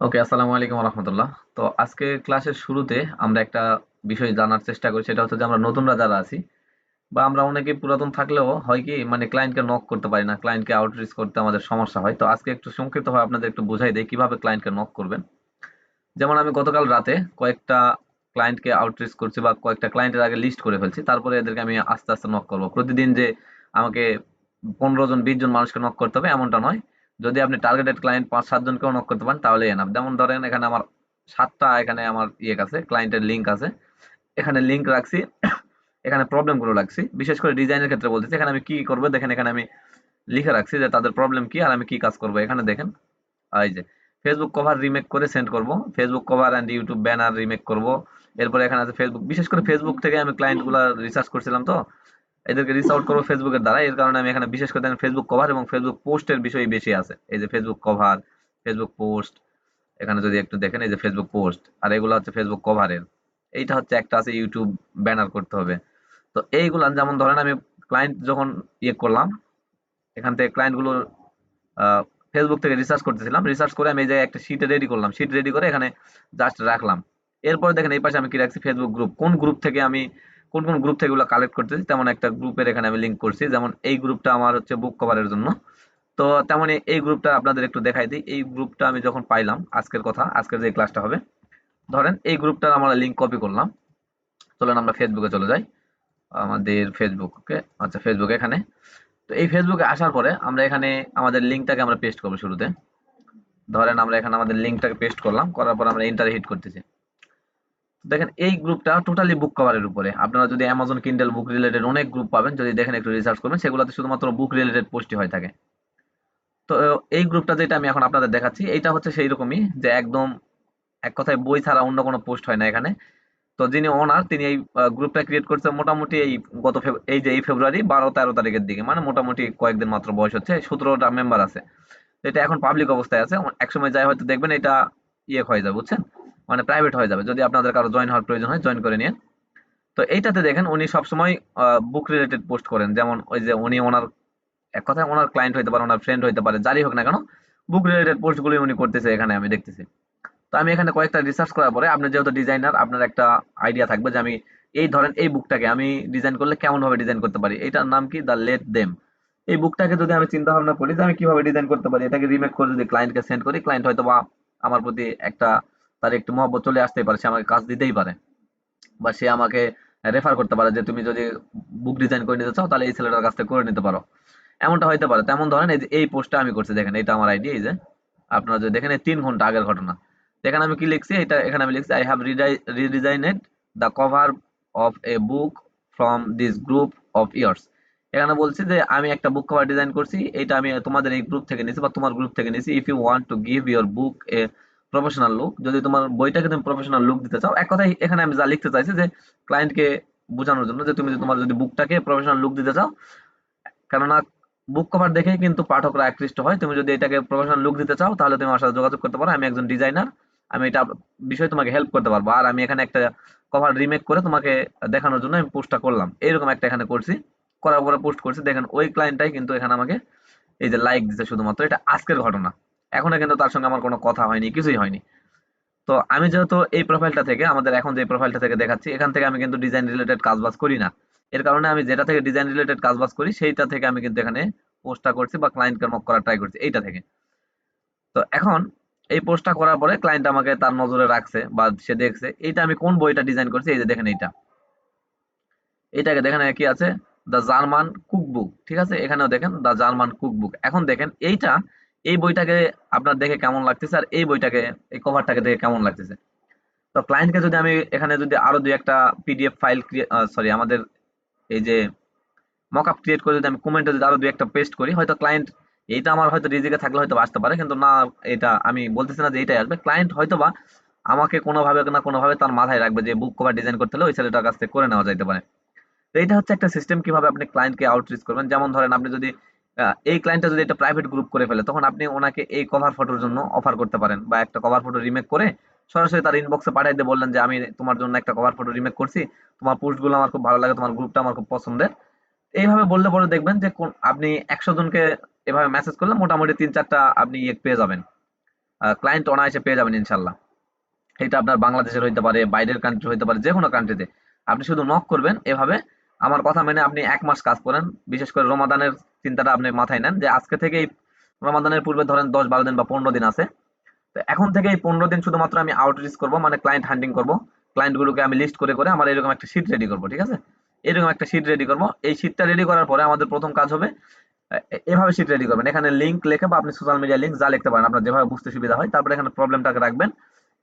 ওকে আসসালামু আলাইকুম রহমতুল্লাহ তো আজকে ক্লাসের শুরুতে আমরা একটা বিষয় জানার চেষ্টা করি, সেটা হচ্ছে যে আমরা নতুনরা যারা আছি, বা আমরা অনেকে পুরাতন থাকলেও হয় কি মানে ক্লায়েন্টকে নক করতে পারি না ক্লায়েন্টকে আউটরিচ করতে আমাদের সমস্যা হয়। তো আজকে একটু সংক্ষিপ্তভাবে আপনাদের একটু বোঝাই দেই কীভাবে ক্লায়েন্টকে নক করবেন। যেমন আমি গতকাল রাতে কয়েকটা ক্লায়েন্টকে আউটরিচ করছি বা কয়েকটা ক্লায়েন্টের আগে লিস্ট করে ফেলছি, তারপরে এদেরকে আমি আস্তে আস্তে নক করব। প্রতিদিন যে আমাকে পনেরো জন, বিশ জন মানুষকে নক করতে হবে, এমনটা নয়। যদি আপনি টার্গেটেড ক্লায়েন্ট পাঁচ সাতজনকেও নক করতে পারেন তাহলে এনাফ যেমন ধরেন, এখানে আমার সাতটা, এখানে আমার ইয়ে আছে ক্লায়েন্টের লিঙ্ক আছে। এখানে লিঙ্ক রাখছি, এখানে প্রবলেমগুলো রাখছি। বিশেষ করে ডিজাইনের ক্ষেত্রে বলতেছি, এখানে আমি কি করব? দেখেন, এখানে আমি লিখে রাখছি যে তাদের প্রবলেম কি আর আমি কি কাজ করব? এখানে দেখেন এই যে ফেসবুক কভার রিমেক করে সেন্ড করব। Facebook cover and YouTube banner remake করব। এরপরে এখানে আছে ফেসবুক বিশেষ করে ফেসবুক থেকে আমি ক্লায়েন্টগুলো রিসার্চ করছিলাম তো। এদেরকে রিচ আউট করব ফেসবুকের দ্বারা এর কারণে আমি এখানে বিশেষ করে দেখেন ফেসবুক কভার এবং ফেসবুক পোস্টের বিষয় বেশি আছে। এই যে ফেসবুক কভার ফেসবুক পোস্ট এখানে যদি একটু দেখেন, এই যে ফেসবুক পোস্ট আর এগুলো হচ্ছে ফেসবুক কভারের এইটা হচ্ছে একটা আছে ইউটিউব ব্যানার করতে হবে। তো এইগুলো যেমন ধরেন আমি ক্লায়েন্ট যখন ইয়ে করলাম, এখান থেকে ক্লায়েন্টগুলো ফেসবুক থেকে রিসার্চ করতেছিলাম। রিসার্চ করে আমি এই জায়গায় একটা শিট রেডি করলাম। শিট রেডি করে এখানে জাস্ট রাখলাম। এরপরে দেখেন এই পাশে আমি কি রাখছি? ফেসবুক গ্রুপ কোন গ্রুপ থেকে আমি কোন কোন গ্রুপ থেকে এগুলো কালেক্ট করতেছি, তেমন একটা গ্রুপের এখানে আমি লিঙ্ক করছি। যেমন এই গ্রুপটা আমার হচ্ছে বুক কভারের জন্য। তো তেমন এই গ্রুপটা আপনাদের একটু দেখাই দিই। এই গ্রুপটা আমি যখন পাইলাম, আজকের কথা, আজকের যে ক্লাসটা হবে, ধরেন এই গ্রুপটার আমরা লিঙ্ক কপি করলাম। চলেন আমরা ফেসবুকে চলে যাই। আমাদের ফেসবুক আচ্ছা ফেসবুক এখানে। তো এই ফেসবুকে আসার পরে আমরা এখানে আমাদের লিঙ্কটাকে আমরা পেস্ট করব শুরুতে। ধরেন আমরা এখানে আমাদের লিঙ্কটাকে পেস্ট করলাম, করার পর আমরা ইন্টার হিট করতেছি। দেখেন এই গ্রুপটা টোটালি বুক কভারের উপরে। আপনারা যদি অ্যামাজন কিন্ডেল বুক রিলেটেড অনেক গ্রুপ পাবেন, যদি দেখেন একটু রিসার্চ করবেন, সেগুলোতে শুধুমাত্র বুক রিলেটেড পোস্টই হয়ে থাকে। তো, এই গ্রুপটা যেটা আমি এখন আপনাদের দেখাচ্ছি, এইটা হচ্ছে সেই রকমই যে একদম এক কথায় বই ছাড়া অন্য কোনো পোস্ট হয় না এখানে। তো যিনি ওনার তিনি এই গ্রুপটা ক্রিয়েট করছে মোটামুটি এই গত এই যে এই ফেব্রুয়ারি বারো, তেরো তারিখের দিকে। মানে মোটামুটি কয়েকদিন মাত্র বয়স হচ্ছে, সতেরোটা মেম্বার আছে। এটা এখন পাবলিক অবস্থায় আছে। একসময় যাই হয়তো দেখবেন এটা ইয়ে হয়ে যাবে বুঝছেন? মানে প্রাইভেট হয়ে যাবে। যদি আপনাদের কারও জয়েন হওয়ার প্রয়োজন হয় জয়েন করে নিন তো এইটাতে দেখেন, উনি সবসময় বুক রিলেটেড পোস্ট করেন। যেমন ওই যে উনি ওনার, এক কথায় ওনার ক্লায়েন্ট হইতে পারে, ওনার ফ্রেন্ড হইতে পারে, যারই হোক না কেন বুক রিলেটেড পোস্টগুলি উনি করতেছে এখানে আমি দেখতেছি। তো আমি এখানে কয়েকটা রিসার্চ করার পরে, আপনি যেহেতু ডিজাইনার আপনার একটা আইডিয়া থাকবে যে আমি এই ধরেন এই বুকটাকে আমি ডিজাইন করলে কেমন ভাবে ডিজাইন করতে পারি? এটার নাম কি? দ্য লেট দেম এই বুকটাকে যদি আমি চিন্তা ভাবনা করি যে আমি কীভাবে ডিজাইন করতে পারি, এটাকে রিমেক করে যদি ক্লায়েন্টকে সেন্ড করি ক্লায়েন্ট হয়তো বা আমার প্রতি একটা তার একটু মহব্বত চলে আসতেই পারে, সে আমাকে কাজ দিতেই পারে বা সে আমাকে রেফার করতে পারে যে তুমি যদি বুক ডিজাইন করে নিতে চাও তাহলে এই ছেলেটার কাছ থেকে করে নিতে পারো। এমনটা হইতে পারে। তেমন ধরেন এই যে, এই পোস্টটা আমি করছি, দেখেন এটা আমার আইডিয়া এই যে আপনারা যদি দেখেন এই তিন ঘণ্টা আগের ঘটনা। এখানে আমি কি লিখছি, এটা এখানে আমি লিখছি I have redesigned the cover of a book from this group of yours এখানে বলছি যে, আমি একটা বুক কভার ডিজাইন করছি এটা আমি তোমাদের এই গ্রুপ থেকে নিয়েছি বা তোমার গ্রুপ থেকে নিয়েছি if you want to give your book a professional look যদি তোমার বইটাকে তুমি প্রফেশনাল লুক দিতে চাও, এক কথায় এখানে আমি যা লিখতে চাইছি যে ক্লায়েন্টকে বোঝানোর জন্য যে তুমি তোমার যদি বুকটাকে প্রফেশনাল লুক দিতে চাও, কেননা বুক কভার দেখে কিন্তু পাঠকরা আকৃষ্ট হয়। তুমি যদি এটাকে প্রফেশনাল লুক দিতে চাও, তাহলে তুমি আমার সাথে যোগাযোগ করতে পারো। আমি একজন ডিজাইনার আমি এটা বিষয়ে তোমাকে হেল্প করতে পারব। আর আমি এখানে একটা কভার রিমেক করে তোমাকে দেখানোর জন্য আমি পোস্টটা করলাম। এইরকম একটা এখানে করছি, করার পরে পোস্ট করছি। দেখেন ওই ক্লায়েন্টটাই কিন্তু এখানে আমাকে এই যে লাইক দিতে শুধুমাত্র। এটা আজকের ঘটনা। এখনও কিন্তু তার সঙ্গে আমার কোনো কথা হয়নি, কিছুই হয়নি। তো আমি যেহেতু এই প্রোফাইলটা থেকে, আমাদের এখন যে প্রোফাইলটা থেকে দেখাচ্ছি, এখান থেকে আমি কিন্তু ডিজাইন রিলেটেড কাজ বাজ করি না। এর কারণে আমি যেটা থেকে ডিজাইন রিলেটেড কাজ বাজ করি, সেইটা থেকে আমি কিন্তু এখানে পোস্টটা করছি বা ক্লায়েন্টকে নক করার ট্রাই করছি, এইটা থেকে। তো এখন এই পোস্টটা করার পরে ক্লায়েন্ট আমাকে তার নজরে রাখছে বা সে দেখছে, এইটা আমি কোন বইটা ডিজাইন করছি, এই যে দেখেন এইটা। এইটাকে দেখেন কি আছে? দ্য জার্মান কুকবুক ঠিক আছে? এখানেও দেখেন দ্য জার্মান কুকবুক এখন দেখেন, এইটা এই বইটাকে আপনার দেখে কেমন লাগতেছে আর এই বইটাকে, এই কভারটাকে দেখে কেমন লাগতেছে? তো ক্লায়েন্টকে যদি আমি এখানে যদি আরও দুই একটা পিডিএফ ফাইল সরি আমাদের এই যে মকআপ ক্রিয়েট করে যদি আমি কমেন্টে যদি আরও দুই একটা পেস্ট করি, হয়তো ক্লায়েন্ট এইটা আমার হয়তো রিজিকে থাকলে হয়তো আসতে পারে, কিন্তু না, এটা আমি বলতেছি না যে এইটাই আসবে। ক্লায়েন্ট হয়তো বা আমাকে কোনোভাবে না কোনোভাবে তার মাথায় রাখবে যে বুক কভার ডিজাইন করতে হলে ওই ছেলেটার কাছ থেকে করে নেওয়া যাইতে পারে। তো এইটা হচ্ছে একটা সিস্টেম কীভাবে আপনি ক্লায়েন্টকে আউটরিচ করবেন। যেমন ধরেন আপনি যদি এই ক্লায়েন্টটা যদি একটা প্রাইভেট গ্রুপ করে ফেলে, তখন আপনি ওনাকে এই কভার ফটোর জন্য অফার করতে পারেন বা একটা কভার ফটো রিমেক করে সরাসরি তার ইনবক্সে পাঠিয়ে দিয়ে বললেন যে, আমি তোমার জন্য একটা কভার ফটো রিমেক করছি। তোমার পোস্টগুলো আমার খুব ভালো লাগে, তোমার গ্রুপটা আমার খুব পছন্দের। এইভাবে বললে পরে দেখবেন যে আপনি একশো জনকে এভাবে মেসেজ করলে মোটামুটি তিন চারটা আপনি ইয়ে পেয়ে যাবেন। ক্লায়েন্ট অনায়াসে পেয়ে যাবেন ইনশাল্লাহ। এটা আপনার বাংলাদেশের হইতে পারে, বাইরের কান্ট্রি হইতে পারে যে কোনো কান্ট্রিতে আপনি শুধু নক করবেন এভাবে আমার কথা মেনে আপনি এক মাস কাজ করেন। বিশেষ করে রমাদানের চিন্তাটা আপনি মাথায় নেন যে আজকে থেকে রমাদানের পূর্বে ধরেন দশ বারো দিন বা পনেরো দিন আছে। তো এখন থেকে এই পনেরো দিন শুধুমাত্র আমি আউটরিচ করব মানে ক্লায়েন্ট হান্টিং করব। ক্লায়েন্টগুলোকে আমি লিস্ট করে করে আমার এরকম একটা শিট রেডি করব, ঠিক আছে? এরকম একটা শিট রেডি করব। এই শিটটা রেডি করার পরে আমাদের প্রথম কাজ হবে এভাবে শিট রেডি করবেন। এখানে লিঙ্ক লিখে বা আপনি সোশ্যাল মিডিয়া লিঙ্ক যা লিখতে পারেন, আপনার যেভাবে বুঝতে সুবিধা হয়, তারপরে এখানে প্রবলেমটাকে রাখবেন।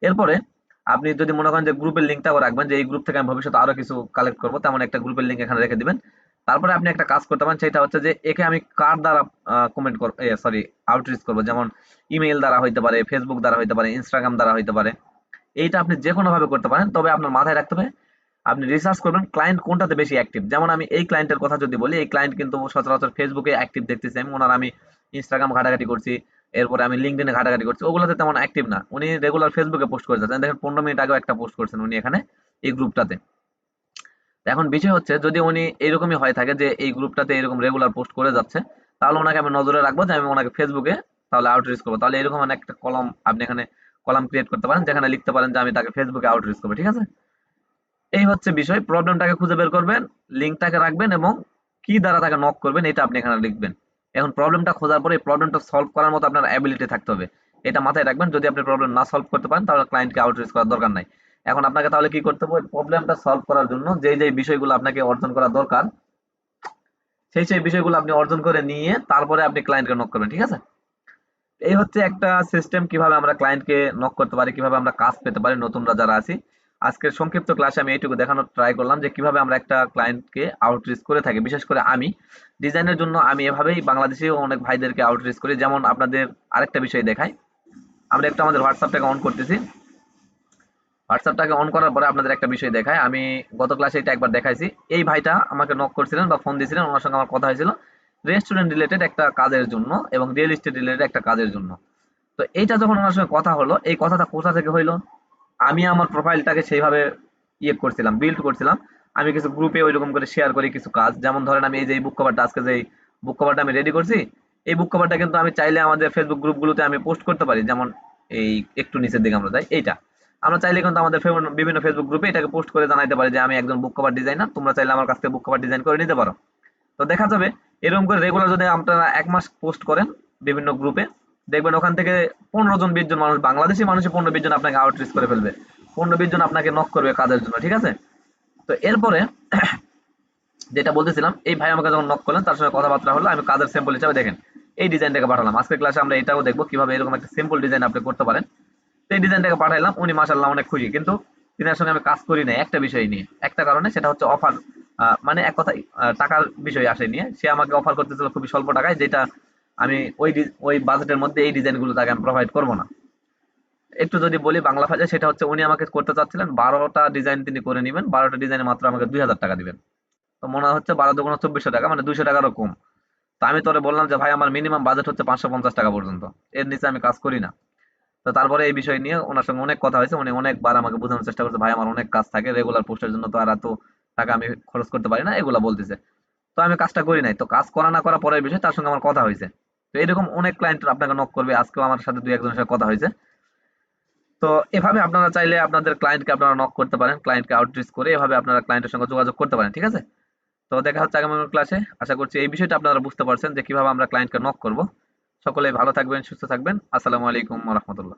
এরপরে আপনি যদি মনে করেন যে গ্রুপের লিঙ্কটাও রাখবেন, যে এই গ্রুপ থেকে আমি ভবিষ্যতে আরও কিছু কালেক্ট করব, তেমন একটা গ্রুপের লিঙ্ক এখানে রেখে দিবেন। তারপরে আপনি একটা কাজ করতে পারেন, সেটা হচ্ছে যে একে আমি কার দ্বারা কমেন্ট করব সরি আউটরিচ করব? যেমন ইমেইল দ্বারা হইতে পারে ফেসবুক দ্বারা হইতে পারে ইনস্টাগ্রাম দ্বারা হইতে পারে। এইটা আপনি যে ভাবে করতে পারেন, তবে আপনার মাথায় রাখতে হবে, আপনি রিসার্চ করবেন ক্লায়েন্ট কোনটাতে বেশি অ্যাক্টিভ যেমন আমি এই ক্লায়েন্টের কথা যদি বলি, এই ক্লায়েন্ট কিন্তু সচরাচর ফেসবুকে অ্যাক্টিভ দেখতেছি আমি, ওনার আমি ইনস্টাগ্রাম ঘাটাঘাটি করছি এরপরে আমি লিঙ্কডিনে ঘাটাঘাটি করছি। ওগুলোতে তেমন অ্যাক্টিভ না। উনি রেগুলার ফেসবুকে পোস্ট করে যাচ্ছেন দেখেন পনেরো মিনিট আগেও একটা পোস্ট করছেন উনি এখানে এই গ্রুপটাতে। এখন বিষয় হচ্ছে, যদি উনি এরকমই হয়ে থাকে যে এই গ্রুপটাতে এরকম রেগুলার পোস্ট করে যাচ্ছে, তাহলে ওনাকে আমি নজরে রাখব যে আমি ওনাকে ফেসবুকে তাহলে আউটরিচ করব। তাহলে এরকম একটা কলম, আপনি এখানে কলাম ক্রিয়েট করতে পারেন, যেখানে লিখতে পারেন যে আমি তাকে ফেসবুকে আউটরিচ করব, ঠিক আছে? এই হচ্ছে বিষয়। প্রবলেমটাকে খুঁজে বের করবেন লিঙ্কটাকে রাখবেন এবং কি দ্বারা তাকে নক করবেন, এটা আপনি এখানে লিখবেন। এখন প্রবলেমটা খোঁজার পরে প্রবলেমটা সলভ করার মতো আপনার অ্যাবিলিটি থাকতে হবে। এটা মাথায় রাখবেন, যদি আপনি প্রবলেম না সলভ করতে পারেন, তাহলে ক্লায়েন্টকে আউটরিচ করার দরকার নাই। এখন আপনাকে তাহলে কি করতে হবে? প্রবলেমটা সলভ করার জন্য যে যে বিষয়গুলো আপনাকে অর্জন করা দরকার, সেই সেই বিষয়গুলো আপনি অর্জন করে নিয়ে তারপরে আপনি ক্লায়েন্টকে নক করবেন, ঠিক আছে? এই হচ্ছে একটা সিস্টেম কীভাবে আমরা ক্লায়েন্টকে নক করতে পারি, কীভাবে আমরা কাজ পেতে পারি, নতুনরা যারা আছি। আজকের সংক্ষিপ্ত ক্লাসে আমি এইটুকু দেখানোর ট্রাই করলাম যে কীভাবে আমরা একটা ক্লায়েন্টকে আউটরিচ করে থাকি, বিশেষ করে আমি। ডিজাইনের জন্য আমি এভাবেই বাংলাদেশে অনেক ভাইদেরকে আউটরিচ করি। যেমন আপনাদের আরেকটা বিষয় দেখাই। আমরা একটু আমাদের হোয়াটসঅ্যাপটাকে অন করতেছি। হোয়াটসঅ্যাপটাকে অন করার পরে আপনাদের একটা বিষয় দেখায় আমি গত ক্লাসে এটা একবার দেখাইছি। এই ভাইটা আমাকে নক করছিলেন বা ফোন দিয়েছিলেন ওনার সঙ্গে আমার কথা হয়েছিল। রেস্টুরেন্ট রিলেটেড একটা কাজের জন্য এবং রিয়েল এস্টেট রিলেটেড একটা কাজের জন্য। তো এইটা যখন ওনার সঙ্গে কথা হলো, এই কথাটা কোথা থেকে হইল? আমি আমার প্রোফাইলটাকে সেইভাবে ইয়ে করছিলাম বিল্ড করছিলাম। আমি কিছু গ্রুপে ওইরকম করে শেয়ার করি কিছু কাজ। যেমন ধরেন আমি এই যে বুক কভারটা আজকে যে বুক কভারটা আমি রেডি করছি, এই বুক কভারটা কিন্তু আমি চাইলে আমাদের ফেসবুক গ্রুপগুলোতে আমি পোস্ট করতে পারি। যেমন এই একটু নিচের দিকে আমরা যাই, এইটা। আমরা চাইলে কিন্তু আমাদের বিভিন্ন ফেসবুক গ্রুপে এটাকে পোস্ট করে জানাইতে পারি যে আমি একজন বুক কভার ডিজাইনার তোমরা চাইলে আমার কাছ থেকে বুক কভার ডিজাইন করে নিতে পারো। তো দেখা যাবে, এরকম করে রেগুলার যদি আপনারা এক মাস পোস্ট করেন বিভিন্ন গ্রুপে দেখবেন ওখান থেকে পনেরো জন, বিশ জন মানুষ, বাংলাদেশি মানুষই পনেরো, বিশ জন আপনাকে আউটরিচ করে ফেলবে। পনেরো, বিশ জন আপনাকে নক করবে কাজের জন্য, ঠিক আছে? তো এরপরে যেটা বলতেছিলাম, এই ভাই আমাকে যখন নক করলেন, তার সঙ্গে কথাবার্তা হলো, আমি কাজের স্যাম্পল হিসাবে দেখেন, এই ডিজাইনটাকে পাঠালাম। আজকের ক্লাসে আমরা এটাও দেখব, কীভাবে এরকম একটা সিম্পল ডিজাইন আপনি করতে পারেন। এই ডিজাইনটাকে পাঠাইলাম, উনি মাসাল্লাহ অনেক খুশি। কিন্তু তিনার সঙ্গে আমি কাজ করি না একটা বিষয় নিয়ে। একটা কারণে সেটা হচ্ছে অফার মানে এক কথা টাকার বিষয় আসে নিয়ে সে আমাকে অফার করতেছিল খুবই স্বল্প টাকায়, যেটা আমি ওই ওই বাজেটের মধ্যে এই ডিজাইনগুলো তাকে আমি প্রোভাইড করব না। একটু যদি বলি বাংলা ভাষায়, সেটা হচ্ছে উনি আমাকে করতে চাচ্ছিলেন, বারোটা ডিজাইন তিনি করে নেবেন, বারোটা ডিজাইনে মাত্র আমাকে দুই হাজার টাকা দিবেন। তো মনে হচ্ছে বারো দুগুণ চব্বিশশো টাকা মানে দুইশো টাকারও কম। তো আমি তোরে বললাম যে, ভাই, আমার মিনিমাম বাজেট হচ্ছে পাঁচশো পঞ্চাশ টাকা পর্যন্ত। এর নিচে আমি কাজ করি না। তো তারপরে এই বিষয় নিয়ে ওনার সঙ্গে অনেক কথা হয়েছে, উনি অনেকবার আমাকে বোঝানোর চেষ্টা করছে, ভাই, আমার অনেক কাজ থাকে রেগুলার পোস্টের জন্য তো আর এত টাকা আমি খরচ করতে পারি না। এগুলা বলতেছে। তো আমি কাজটা করি নাই। তো কাজ করা না করা পরের বিষয়, তার সঙ্গে আমার কথা হয়েছে। তো এরকম অনেক ক্লায়েন্ট আপনাকে নক করবে। আজকেও আমার সাথে দুই একজনের সাথে কথা হয়েছে। তো এভাবে আপনারা চাইলে আপনাদের ক্লায়েন্টকে আপনারা নক করতে পারেন ক্লায়েন্টকে আউটরিচ করে এভাবে আপনারা ক্লায়েন্টের সঙ্গে যোগাযোগ করতে পারেন, ঠিক আছে? তো দেখা হচ্ছে আগামী ক্লাসে আশা করছি এই বিষয়টা আপনারা বুঝতে পারছেন যে কীভাবে আমরা ক্লায়েন্টকে নক করব। সকলে ভালো থাকবেন, সুস্থ থাকবেন। আসসালামু আলাইকুম রহমতুল্লাহ।